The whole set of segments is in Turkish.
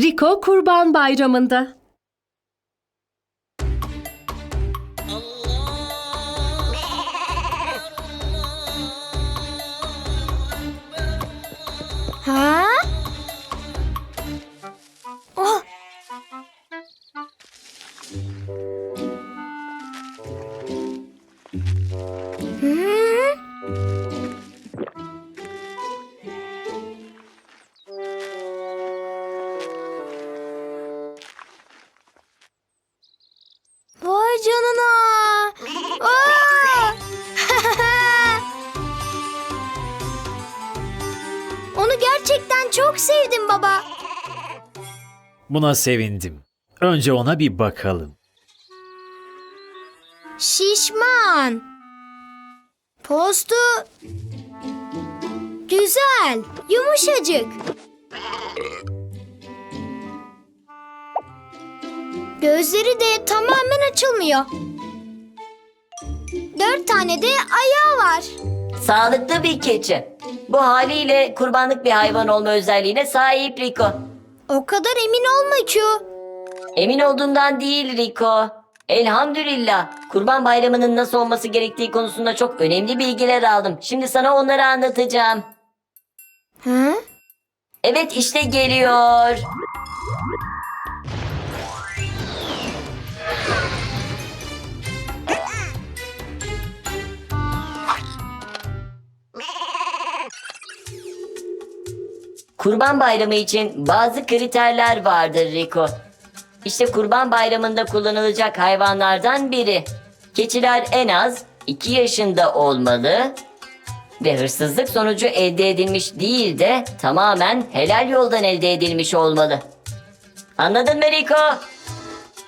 Rico Kurban Bayramı'nda. Çok sevdim baba. Buna sevindim. Önce ona bir bakalım. Şişman. Postu güzel, yumuşacık. Gözleri de tamamen açılmıyor. Dört tane de ayağı var. Sağlıklı bir keçi. Bu haliyle kurbanlık bir hayvan olma özelliğine sahip Rico. O kadar emin olma Q. Emin olduğumdan değil Rico. Elhamdülillah. Kurban bayramının nasıl olması gerektiği konusunda çok önemli bilgiler aldım. Şimdi sana onları anlatacağım. Hı? Evet işte geliyor. Kurban Bayramı için bazı kriterler vardır Rico. İşte Kurban Bayramı'nda kullanılacak hayvanlardan biri. Keçiler en az 2 yaşında olmalı ve hırsızlık sonucu elde edilmiş değil de tamamen helal yoldan elde edilmiş olmalı. Anladın mı Rico?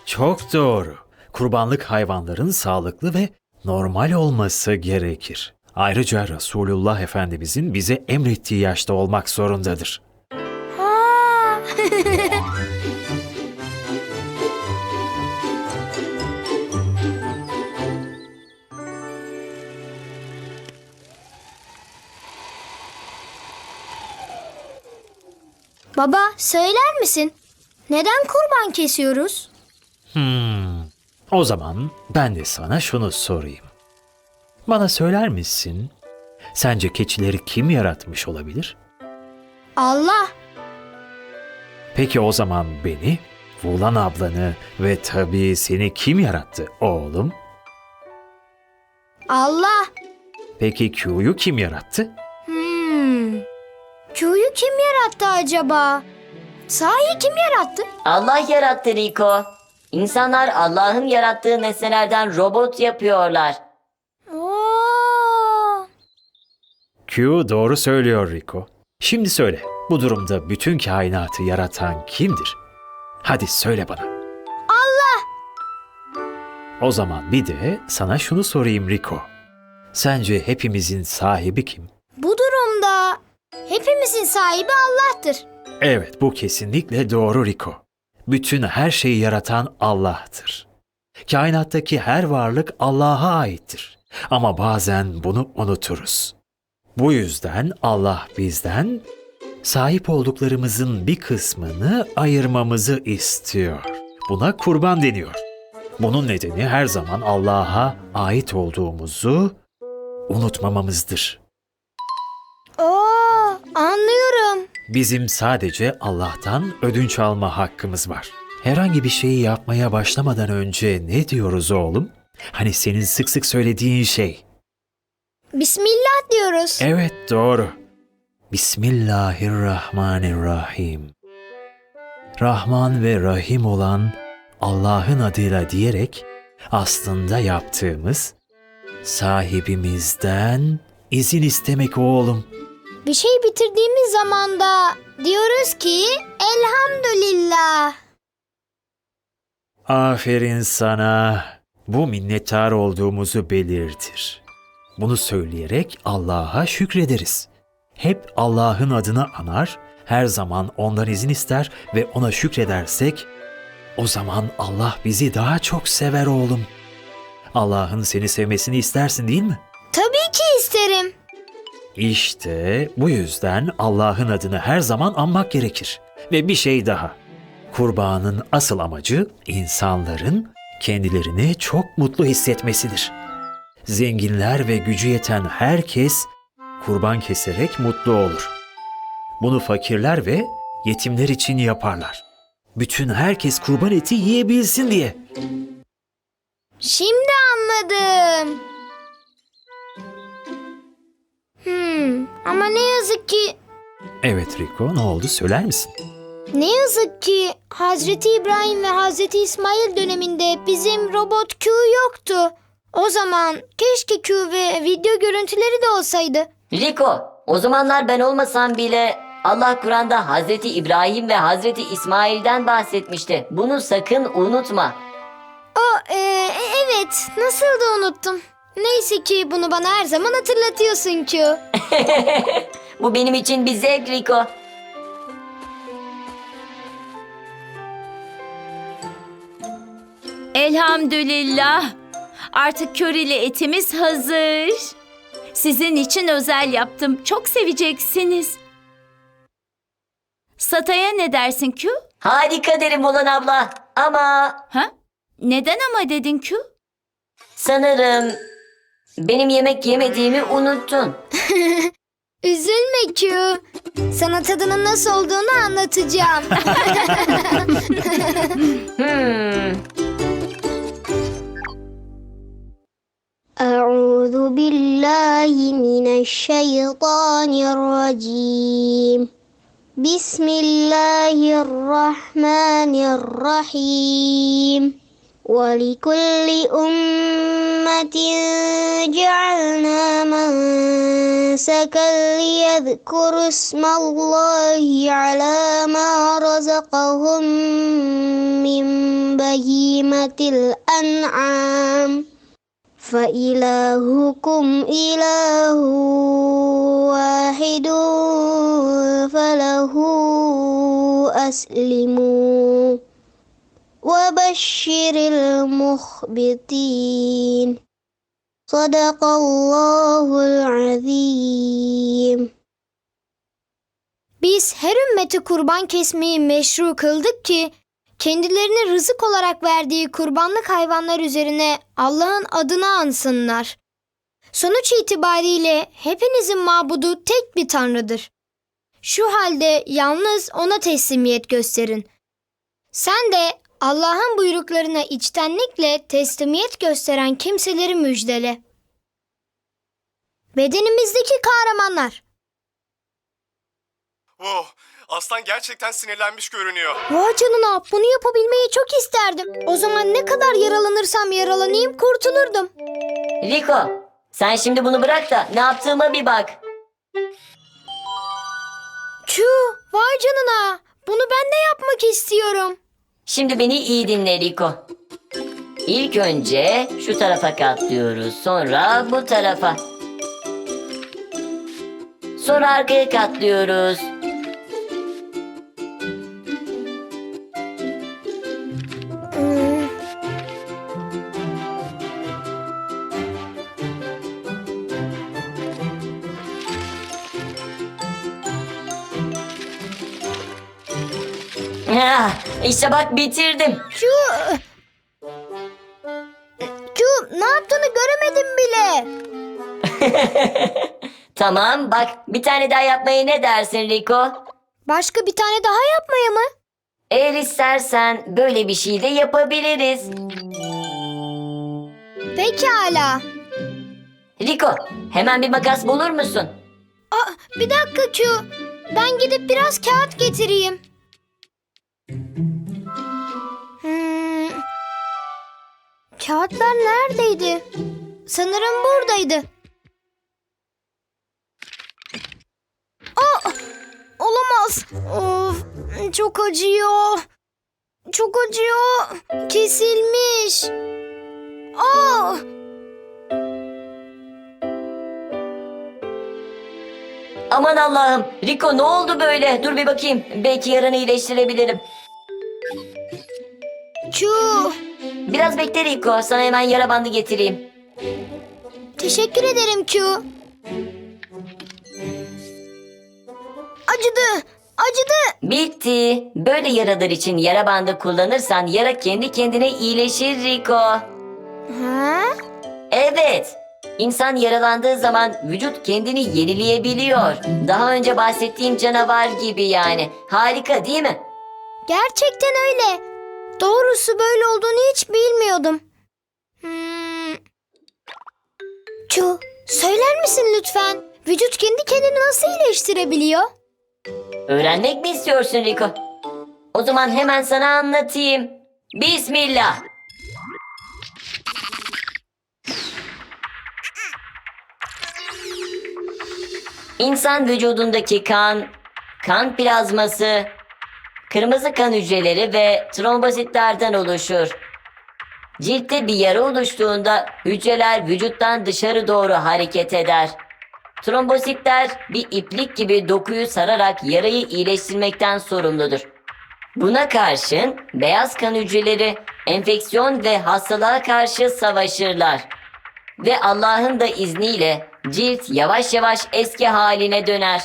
Çok doğru. Kurbanlık hayvanların sağlıklı ve normal olması gerekir. Ayrıca Resulullah Efendimizin bize emrettiği yaşta olmak zorundadır. Ha. Baba, söyler misin? Neden kurban kesiyoruz? Hmm. O zaman ben de sana şunu sorayım. Bana söyler misin? Sence keçileri kim yaratmış olabilir? Allah. Peki o zaman beni, Vulan ablanı ve tabii seni kim yarattı oğlum? Allah. Peki Q'yu kim yarattı? Hmm. Q'yu kim yarattı acaba? Sahi kim yarattı? Allah yarattı Rico. İnsanlar Allah'ın yarattığı nesnelerden robot yapıyorlar. Oo. Q doğru söylüyor Rico. Şimdi söyle, bu durumda bütün kainatı yaratan kimdir? Hadi söyle bana. Allah. O zaman bir de sana şunu sorayım Rico. Sence hepimizin sahibi kim? Bu durumda hepimizin sahibi Allah'tır. Evet, bu kesinlikle doğru Rico. Bütün her şeyi yaratan Allah'tır. Kainattaki her varlık Allah'a aittir. Ama bazen bunu unuturuz. Bu yüzden Allah bizden sahip olduklarımızın bir kısmını ayırmamızı istiyor. Buna kurban deniyor. Bunun nedeni her zaman Allah'a ait olduğumuzu unutmamamızdır. Oo, anlıyorum. Bizim sadece Allah'tan ödünç alma hakkımız var. Herhangi bir şeyi yapmaya başlamadan önce ne diyoruz oğlum? Hani senin sık sık söylediğin şey. Bismillah diyoruz. Evet doğru. Bismillahirrahmanirrahim. Rahman ve Rahim olan Allah'ın adıyla diyerek aslında yaptığımız sahibimizden izin istemek oğlum. Bir şey bitirdiğimiz zaman da diyoruz ki elhamdülillah. Aferin sana. Bu minnettar olduğumuzu belirtir. Bunu söyleyerek Allah'a şükrederiz. Hep Allah'ın adını anar, her zaman ondan izin ister ve ona şükredersek o zaman Allah bizi daha çok sever oğlum. Allah'ın seni sevmesini istersin değil mi? Tabii ki isterim. İşte bu yüzden Allah'ın adını her zaman anmak gerekir. Ve bir şey daha. Kurbanın asıl amacı insanların kendilerini çok mutlu hissetmesidir. Zenginler ve gücü yeten herkes kurban keserek mutlu olur. Bunu fakirler ve yetimler için yaparlar. Bütün herkes kurban eti yiyebilsin diye. Şimdi anladım. Hmm, ama ne yazık ki Evet Rico, ne oldu söyler misin? ne yazık ki Hazreti İbrahim ve Hazreti İsmail döneminde bizim robot Q yoktu. O zaman keşke Q ve video görüntüleri de olsaydı. Rico, o zamanlar ben olmasam bile Allah Kur'an'da Hazreti İbrahim ve Hazreti İsmail'den bahsetmişti. Bunu sakın unutma. O e, evet nasıl da unuttum. Neyse ki bunu bana her zaman hatırlatıyorsun Q. Bu benim için bir zevk Rico. Elhamdülillah. Artık körili etimiz hazır. Sizin için özel yaptım. Çok seveceksiniz. Sataya ne dersin Q? Harika derim olan abla. Ama Ha? Neden ama dedin Q? sanırım benim yemek yemediğimi unuttun. Üzülme Q. Sana tadının nasıl olduğunu anlatacağım. Hmm. أعوذ بالله من الشيطان الرجيم. بسم الله الرحمن الرحيم. ولكل أمة جعلنا منسكا ليذكروا اسم الله على ما رزقهم من بهيمة الأنعام. فإلهكم إله واحد فله أسلموا. وبشر المخبتين. صدق الله العظيم. Biz her ümmete kurban kesmeyi meşru kıldık ki kendilerine rızık olarak verdiği kurbanlık hayvanlar üzerine Allah'ın adını ansınlar. Sonuç itibariyle hepinizin mabudu tek bir tanrıdır. Şu halde yalnız ona teslimiyet gösterin. Sen de Allah'ın buyruklarına içtenlikle teslimiyet gösteren kimseleri müjdele. Bedenimizdeki kahramanlar. Oh, aslan gerçekten sinirlenmiş görünüyor. Vay canına bunu yapabilmeyi çok isterdim. O zaman ne kadar yaralanırsam yaralanayım kurtulurdum. Rico, sen şimdi bunu bırak da ne yaptığıma bir bak. Çu vay canına bunu ben de yapmak istiyorum. Şimdi beni iyi dinle Rico. İlk önce şu tarafa katlıyoruz. Sonra bu tarafa. Sonra arkaya katlıyoruz. Ah, işte bak bitirdim. Çu Çu ne yaptığını göremedim bile. Tamam bak bir tane daha yapmaya ne dersin Rico? Başka bir tane daha yapmaya mı? Eğer istersen böyle bir şey de yapabiliriz. Pekala. Rico hemen bir makas bulur musun? Aa, bir dakika Q. Ben gidip biraz kağıt getireyim. Hmm. Kağıtlar neredeydi? Sanırım buradaydı. Aa, olamaz. Of, çok acıyor. Çok acıyor. Kesilmiş. Aa, Aman Allah'ım Rico ne oldu böyle? Dur bir bakayım. Belki yaranı iyileştirebilirim. Q. Biraz bekle Rico. Sana hemen yara bandı getireyim. Teşekkür ederim Q. Acıdı. acıdı. Bitti. Böyle yaralar için yara bandı kullanırsan yara kendi kendine iyileşir Rico. Ha? Evet. İnsan yaralandığı zaman vücut kendini yenileyebiliyor. Daha önce bahsettiğim canavar gibi yani. Harika değil mi? Gerçekten öyle. Doğrusu böyle olduğunu hiç bilmiyordum. Hmm. Chu, söyler misin lütfen? Vücut kendi kendini nasıl iyileştirebiliyor? Öğrenmek mi istiyorsun Rico? O zaman hemen sana anlatayım. Bismillah. İnsan vücudundaki kan, kan plazması, kırmızı kan hücreleri ve trombositlerden oluşur. Ciltte bir yara oluştuğunda hücreler vücuttan dışarı doğru hareket eder. Trombositler bir iplik gibi dokuyu sararak yarayı iyileştirmekten sorumludur. Buna karşın beyaz kan hücreleri enfeksiyon ve hastalığa karşı savaşırlar. Ve Allah'ın da izniyle cilt yavaş yavaş eski haline döner.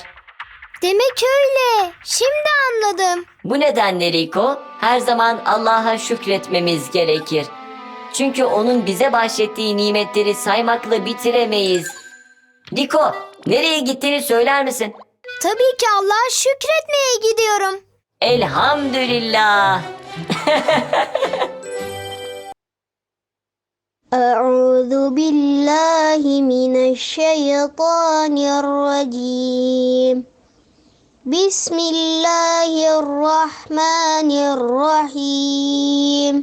Demek öyle. Şimdi anladım. Bu nedenle Rico her zaman Allah'a şükretmemiz gerekir. Çünkü onun bize bahşettiği nimetleri saymakla bitiremeyiz. Rico, nereye gittiğini söyler misin? Tabii ki Allah'a şükretmeye gidiyorum. Elhamdülillah. أعوذ بالله من الشيطان الرجيم. بسم الله الرحمن الرحيم.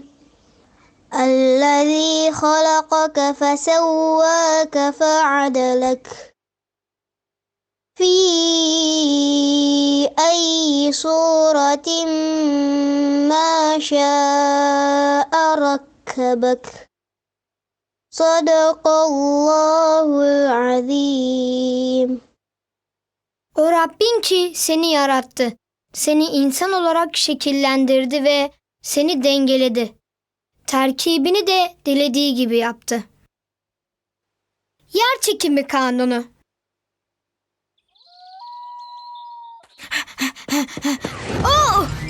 الذي خلقك فسواك فعدلك. في أي صورة ما شاء ركبك. Sadakallahu azim. O Rabbin ki seni yarattı, seni insan olarak şekillendirdi ve seni dengeledi. Terkibini de dilediği gibi yaptı. Yer çekimi kanunu. oh!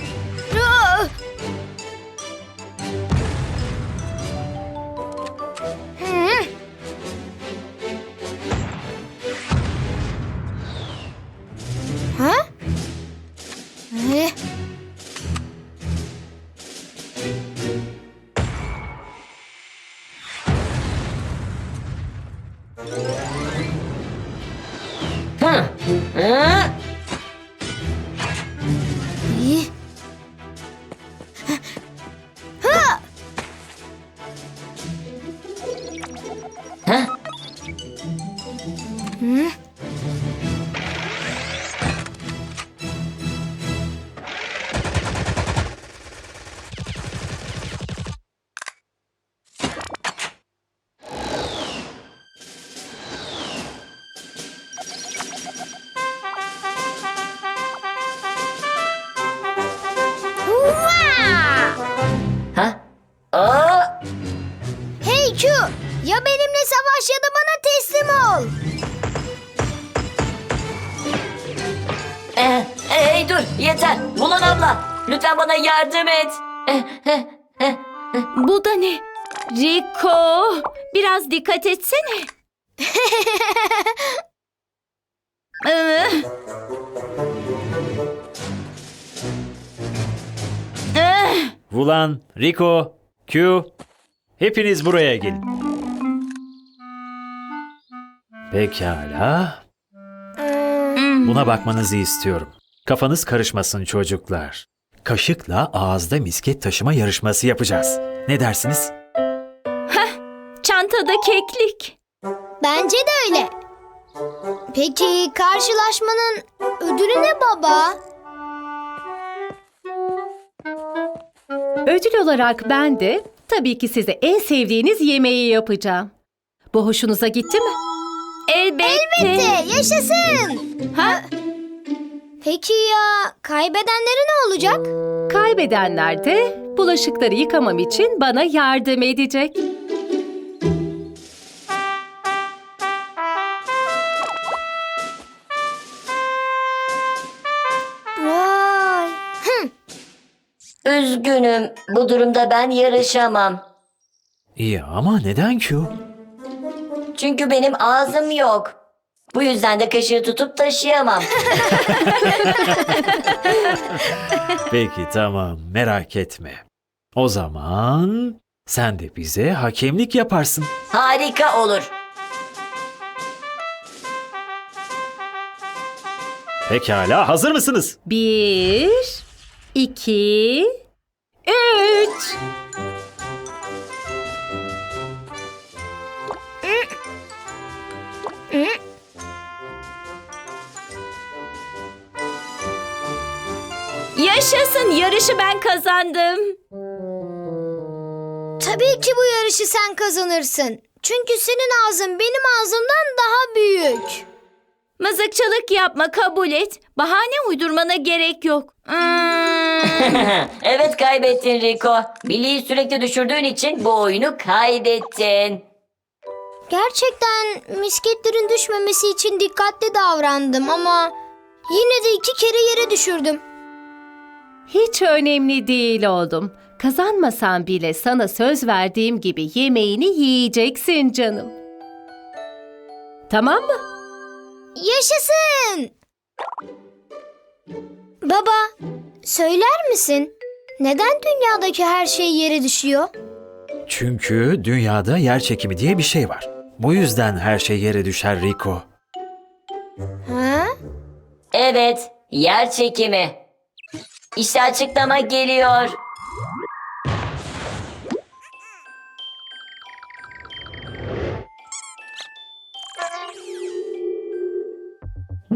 Ol. Eh, hey dur yeter. Bulan abla. Lütfen bana yardım et. Eh, eh, eh. Bu da ne? Rico, biraz dikkat etsene. Ee, eh, Vulan, Rico, Q, hepiniz buraya gelin. Pekala. Hmm, Buna bakmanızı istiyorum. Kafanız karışmasın çocuklar. Kaşıkla ağızda misket taşıma yarışması yapacağız. Ne dersiniz? Çantada keklik. Bence de öyle. Peki karşılaşmanın ödülü ne baba? Ödül olarak ben de tabii ki size en sevdiğiniz yemeği yapacağım. Bu hoşunuza gitti mi? Elbette. De, yaşasın. Ha? Peki ya kaybedenlere ne olacak? Kaybedenler de bulaşıkları yıkamam için bana yardım edecek. Vay. Üzgünüm. Bu durumda ben yarışamam. İyi ama neden Q? Çünkü benim ağzım yok. Bu yüzden de kaşığı tutup taşıyamam. Peki tamam merak etme. O zaman sen de bize hakemlik yaparsın. Harika olur. Pekala hazır mısınız? Bir, iki, üç. Yaşasın yarışı ben kazandım. Tabii ki bu yarışı sen kazanırsın. Çünkü senin ağzın benim ağzımdan daha büyük. Mızıkçılık yapma kabul et. Bahane uydurmana gerek yok. Hmm. evet kaybettin Rico. Billy'yi sürekli düşürdüğün için bu oyunu kaybettin. Gerçekten misketlerin düşmemesi için dikkatli davrandım ama yine de iki kere yere düşürdüm. Hiç önemli değil oğlum. Kazanmasan bile sana söz verdiğim gibi yemeğini yiyeceksin canım. Tamam mı? Yaşasın! Baba, söyler misin? Neden dünyadaki her şey yere düşüyor? Çünkü dünyada yer çekimi diye bir şey var. Bu yüzden her şey yere düşer Rico. Ha? Evet, yer çekimi. İşte açıklama geliyor.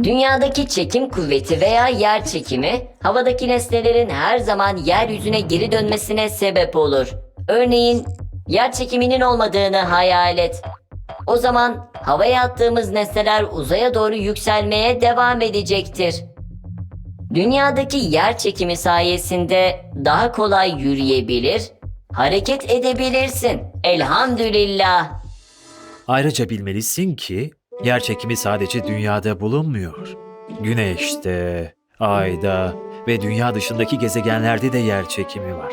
Dünyadaki çekim kuvveti veya yer çekimi, havadaki nesnelerin her zaman yeryüzüne geri dönmesine sebep olur. Örneğin, yer çekiminin olmadığını hayal et. O zaman havaya attığımız nesneler uzaya doğru yükselmeye devam edecektir. Dünyadaki yer çekimi sayesinde daha kolay yürüyebilir, hareket edebilirsin. Elhamdülillah. Ayrıca bilmelisin ki yer çekimi sadece dünyada bulunmuyor. Güneşte, ayda ve dünya dışındaki gezegenlerde de yer çekimi var.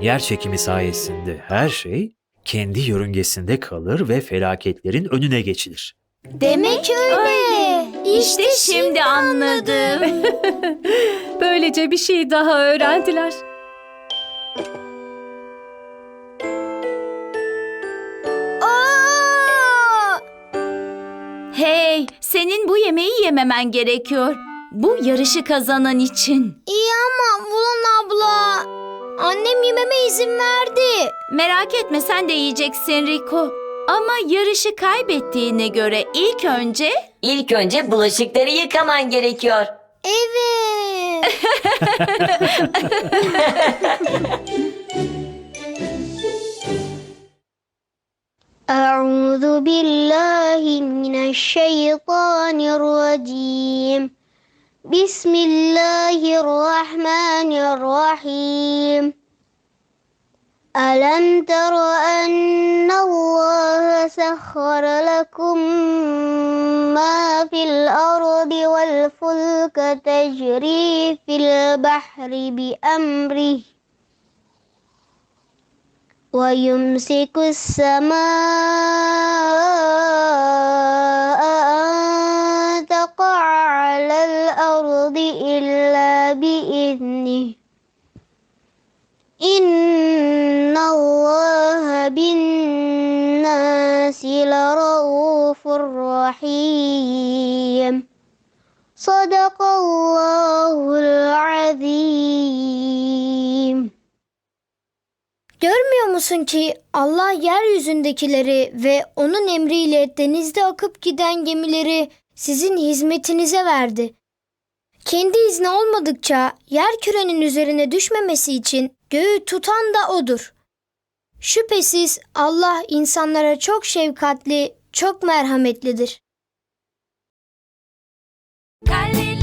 Yer çekimi sayesinde her şey kendi yörüngesinde kalır ve felaketlerin önüne geçilir. Demek öyle. İşte şimdi anladım. Böylece bir şey daha öğrendiler. Aa! hey, senin bu yemeği yememen gerekiyor. Bu yarışı kazanan için. İyi ama Vulan abla, annem yememe izin verdi. Merak etme sen de yiyeceksin Rico. Ama yarışı kaybettiğine göre ilk önce İlk önce bulaşıkları yıkaman gerekiyor. Evet. أعوذ بالله من الشيطان الرجيم بسم الله الرحمن الرحيم ألم تر أن الله سخر لكم ما في الأرض والفلك تجري في البحر بأمره ويمسك السماء أن تقع على الأرض إلا بإذنه. İnna Allah bin nasi laraufur rahim. Sadakallahul azim. Görmüyor musun ki Allah yeryüzündekileri ve onun emriyle denizde akıp giden gemileri sizin hizmetinize verdi. Kendi izni olmadıkça yer kürenin üzerine düşmemesi için göğü tutan da odur. Şüphesiz Allah insanlara çok şefkatli, çok merhametlidir. Kalbim